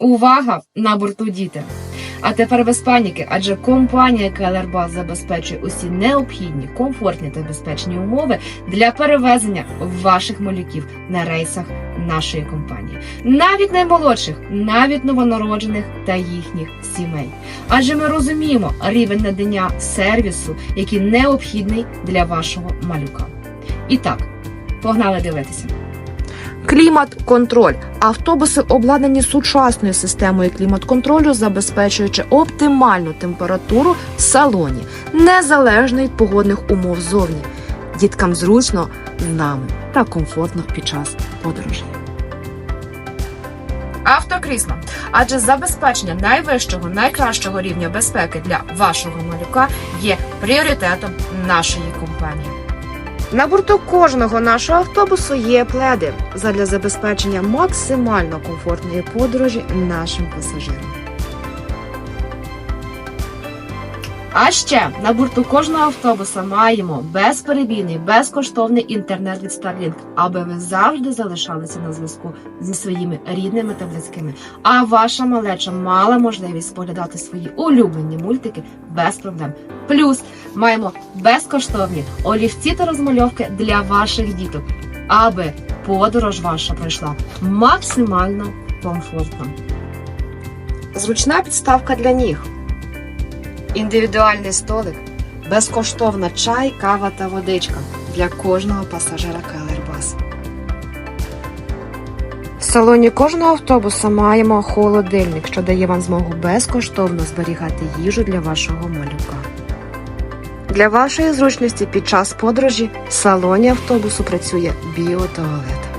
Увага! На борту діти! А тепер без паніки, адже компанія Келербас забезпечує усі необхідні, комфортні та безпечні умови для перевезення ваших малюків на рейсах нашої компанії, навіть наймолодших, навіть новонароджених та їхніх сімей. Адже ми розуміємо рівень надання сервісу, який необхідний для вашого малюка. І так, погнали дивитися. Клімат-контроль. Автобуси обладнані сучасною системою клімат-контролю, забезпечуючи оптимальну температуру в салоні, незалежно від погодних умов зовні. Діткам зручно з нами та комфортно під час подорожей. Автокрісло, адже забезпечення найвищого, найкращого рівня безпеки для вашого малюка є пріоритетом нашої компанії. На борту кожного нашого автобусу є пледи задля забезпечення максимально комфортної подорожі нашим пасажирам. А ще на борту кожного автобуса маємо безперебійний, безкоштовний інтернет від Starlink, аби ви завжди залишалися на зв'язку зі своїми рідними та близькими. А ваша малеча мала можливість споглядати свої улюблені мультики без проблем. Плюс маємо безкоштовні олівці та розмальовки для ваших діток, аби подорож ваша пройшла максимально комфортно. Зручна підставка для ніг, індивідуальний столик, безкоштовна чай, кава та водичка для кожного пасажира Келербас. В салоні кожного автобуса маємо холодильник, що дає вам змогу безкоштовно зберігати їжу для вашого малюка. Для вашої зручності під час подорожі в салоні автобусу працює біотуалет.